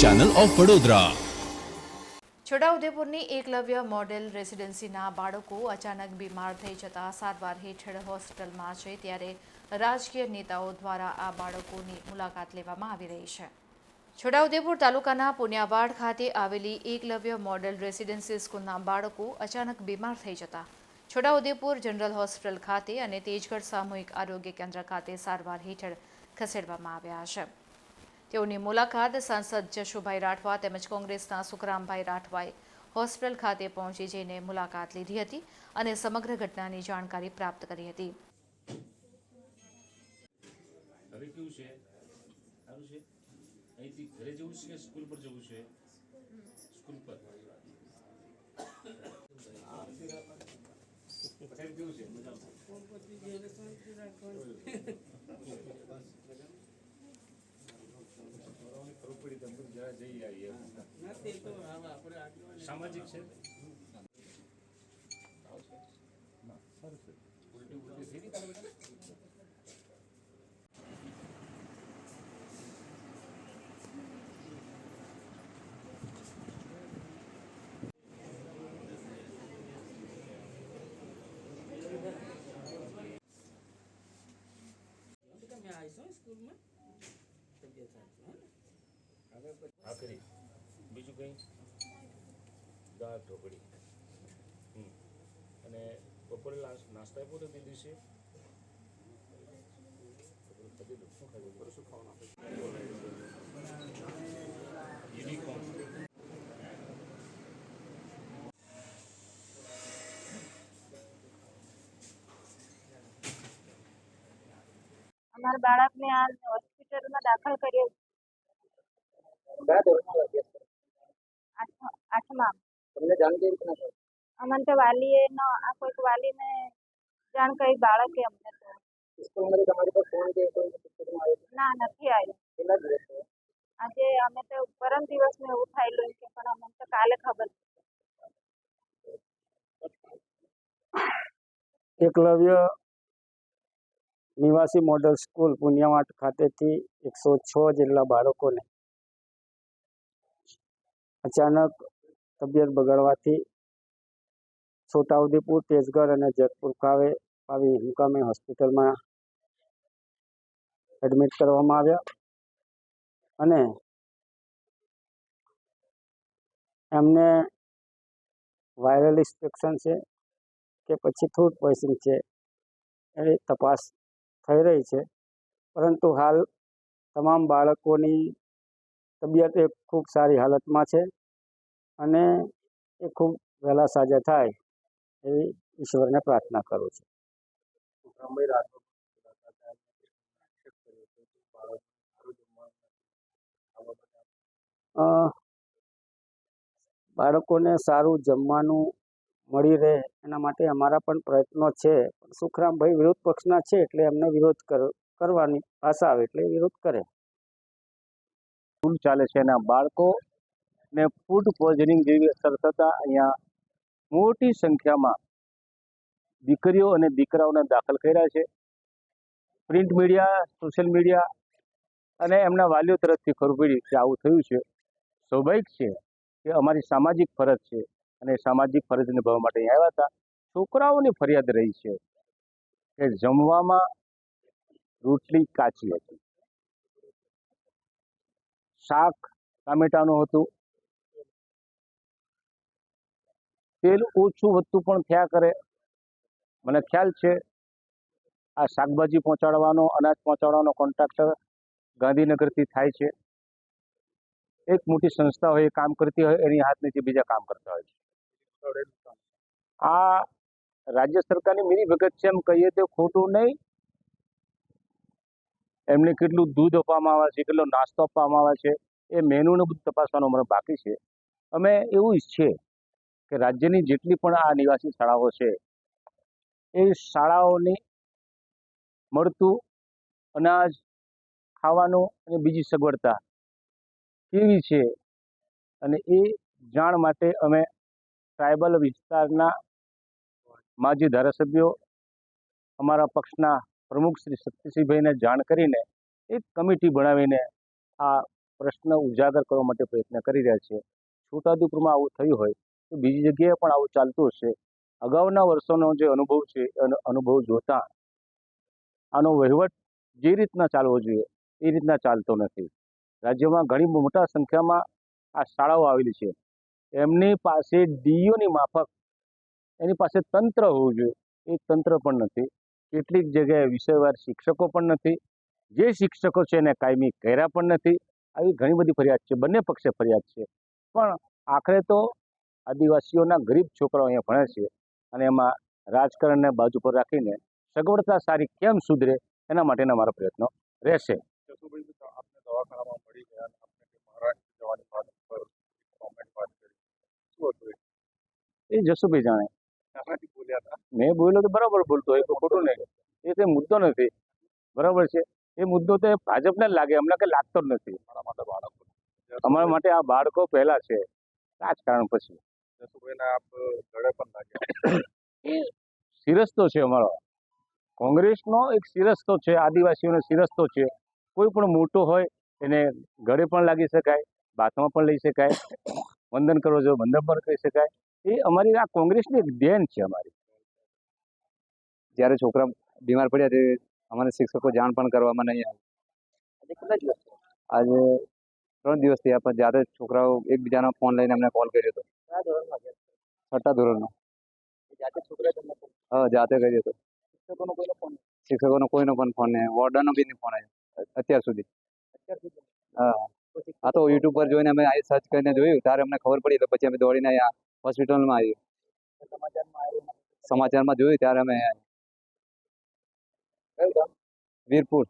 Channel of Vadodara છોટાઉદેપુરની Eklavya model રેસિડેન્સીના બાળકો અચાનક બીમાર થઈ જતા સારવાર હેઠળ હોસ્પિટલમાં છે ત્યારે રાજકીય નેતાઓ દ્વારા આ બાળકોની મુલાકાત લેવામાં આવી રહી છે. છોટાઉદેપુર તાલુકાના પુન્યાવાડ ખાતે આવેલી એકલવ્ય મોડેલ રેસિડેન્સી સ્કૂલના બાળકો અચાનક બીમાર થઈ જતા. છોટાઉદેપુર જનરલ હોસ્પિટલ ખાતે અને તેજગઢ સામૂહિક આરોગ્ય કેન્દ્ર ખાતે સારવાર હેઠળ ખસેડવામાં આવ્યા છે. તેઓની મુલાકાત સાંસદ જશુભાઈ રાઠવા તેમજ કોંગ્રેસના સુખરામભાઈ રાઠવાએ હોસ્પિટલ ખાતે પહોંચી જઈને મુલાકાત લીધી હતી અને સમગ્ર ઘટનાની જાણકારી પ્રાપ્ત કરી હતી. હવે કેવું છે? સારું? ખબર પડી તમને જરા જઈ આવીએ સામાજિક છે? તમે આવીશું સ્કૂલમાં ને બીજું કંઈ દાળ ઢોકળી. અને બપોરે નાસ- નાસ્તા આપ્યો તો તે દિવસે યુનિકોર્ન અમારા બાળકને આ હોસ્પિટલમાં દાખલ કર્યો. આઠમા. તમને જાણ કેવી રીતના થઈ? અમને તો વાલીએ ન આ કોઈક વાલીને જાણ કરી બાળકે અમને તો. સ્કૂલમાંથી તમારી પર ફોન કે કોઈ પુસ્તકમાં આવ્યો? ના નથી આવ્યું. કેટલા દિવસ? આજે અમે તો પરમ દિવસને એવું થયેલું કે પણ અમને તો કાલે ખબર એકલવ્ય નિવાસી મોડલ સ્કૂલ પુણ્યવાટ ખાતેથી એકસો છ જેટલા બાળકોને અચાનક તબિયત બગડવાથી છોટાઉદેપુર, તેજગઢ અને જેતપુર ખાવે આવી મુકામે હોસ્પિટલમાં એડમિટ કરવામાં આવ્યા અને એમને વાયરલ ઇન્સ્પેક્શન છે કે પછી ફૂડ પોઈઝન છે એ તપાસ થઈ રહી છે. પરંતુ હાલ તમામ બાળકોની તબિયત એ ખૂબ સારી હાલતમાં છે. અને એ ખૂબ વહેલા સાજા થાય એવી ઈશ્વરને પ્રાર્થના કરું છું. બાળકને સારું જમવાનું મળી રહે એના માટે અમારા પણ પ્રયત્નો છે. સુખરામભાઈ વિરોધ પક્ષના છે એટલે એમને વિરોધ કર- કરવાની ભાષા આવે એટલે વિરોધ કરે. સ્કૂલ ચાલે છે એના બાળકો ને ફૂડ પોઈઝનિંગ જેવી અસર થતાં અહીંયા મોટી સંખ્યામાં દીકરીઓ અને દીકરાઓને દાખલ કર્યા છે. પ્રિન્ટ મીડિયા સોશિયલ મીડિયા અને એમના વાલીઓ તરફથી ખબર પડી કે આવું થયું છે. સ્વાભાવિક છે કે અમારી સામાજિક ફરજ છે અને સામાજિક ફરજ નિભાવવા માટે અહીં આવ્યા હતા. છોકરાઓની ફરિયાદ રહી છે કે જમવામાં રોટલી કાચી હતી. શાક, ટામેટાનું હતું. તેલ ઓછું વધતું પણ થયા કરે. મને ખ્યાલ છે, આ શાકભાજી પહોંચાડવાનો, અનાજ પહોંચાડવાનો કોન્ટ્રાક્ટર ગાંધીનગરથી થાય છે. એક મોટી સંસ્થા હોય, એ કામ કરતી હોય, એની હાથ નીચે બીજા કામ કરતા હોય છે. આ રાજ્ય સરકારની મિલી ભગત છે એમ કહીએ તો ખોટું નહીં. એમને કેટલું દૂધ આપવામાં આવે છે, કેટલો નાસ્તો આપવામાં આવે છે, એ મેનુને બધું તપાસવાનું અમારે બાકી છે. અમે એવું ઈચ્છીએ કે રાજ્યની જેટલી પણ આ નિવાસી શાળાઓ છે, એ શાળાઓની મળતું, અનાજ, ખાવાનું અને બીજી સગવડતા કેવી છે? અને એ જાણ માટે અમે ટ્રાઇબલ વિસ્તારના માજી ધારાસભ્યો, અમારા પક્ષના પ્રમુખ શ્રી શક્તિસિંહભાઈને જાણ કરીને એક કમિટી બનાવીને આ પ્રશ્ન ઉજાગર કરવા માટે પ્રયત્ન કરી રહ્યા છે. છોટાઉદેપુરમાં આવું થયું હોય તો બીજી જગ્યાએ પણ આવું ચાલતું હશે. અગાઉના વર્ષોનો જે અનુભવ છે અનુભવ જોતા આનો વહીવટ જે રીતના ચાલવો જોઈએ, એ રીતના ચાલતો નથી. રાજ્યમાં ઘણી મોટા સંખ્યામાં આ શાળાઓ આવેલી છે. એમની પાસે ડીઓની માફક, એની પાસે તંત્ર હોવું જોઈએ. એ તંત્ર પણ નથી. કેટલીક જગ્યાએ વિષયવાર શિક્ષકો પણ નથી. જે શિક્ષકો છે એને કાયમી કર્યા પણ નથી. આવી ઘણી બધી ફરિયાદ છે. બંને પક્ષે ફરિયાદ છે. પણ આખરે તો આદિવાસીઓના ગરીબ છોકરાઓ અહીંયા ભણે છે અને એમાં રાજકારણને બાજુ પર રાખીને સગવડતા સારી કેમ સુધરે એના માટેના મારા પ્રયત્નો રહેશે. એ? એ જસુભાઈ જાણે. બોલ્યા હતા? મેં બોલ્યો તો બરાબર બોલતો હોય તો ખોટું નહીં. એ તે મુદ્દો નથી. બરાબર છે. એ મુદ્દો તો ભાજપને જ લાગે અમને કઈ લાગતો જ નથી. મારા માટે બાળકો અમારા માટે આ બાળકો પહેલા છે. રાજકારણ પછી. શિરસ્તો છે અમારો. કોંગ્રેસનો એક શિરસ્તો છે આદિવાસીઓનો શિરસ્તો છે. કોઈ પણ મોટો હોય એને ગળે પણ લાગી શકાય બાથમાં પણ લઈ શકાય વંદન કરો છો વંદન પણ કરી શકાય. એ અમારી આ કોંગ્રેસની એક દેન છે અમારી. જ્યારે છોકરા બીમાર પડ્યા તે અમારા શિક્ષકો જાણ પણ કરવામાં નહીં આવી આજે ત્રણ દિવસ થયા પણ જ્યારે છોકરાઓ એકબીજાનો ફોન લઈને અમને કોલ કર્યો હતો. છઠ્ઠા ધોરણનો. હા જાતે કર્યો હતો. શિક્ષકોનો કોઈનો પણ ફોન નહીં. વોર્ડનનો બી નહીં ફોન આવ્યો. અત્યાર સુધી. હા. આ તો યુટ્યુબ પર જોઈને અમે અહીં સર્ચ કરીને જોયું. ત્યારે અમને ખબર પડી તો પછી અમે દોડીને અહીંયા હોસ્પિટલમાં આવી સમાચારમાં જોયું ત્યારે અમે વીરપુર.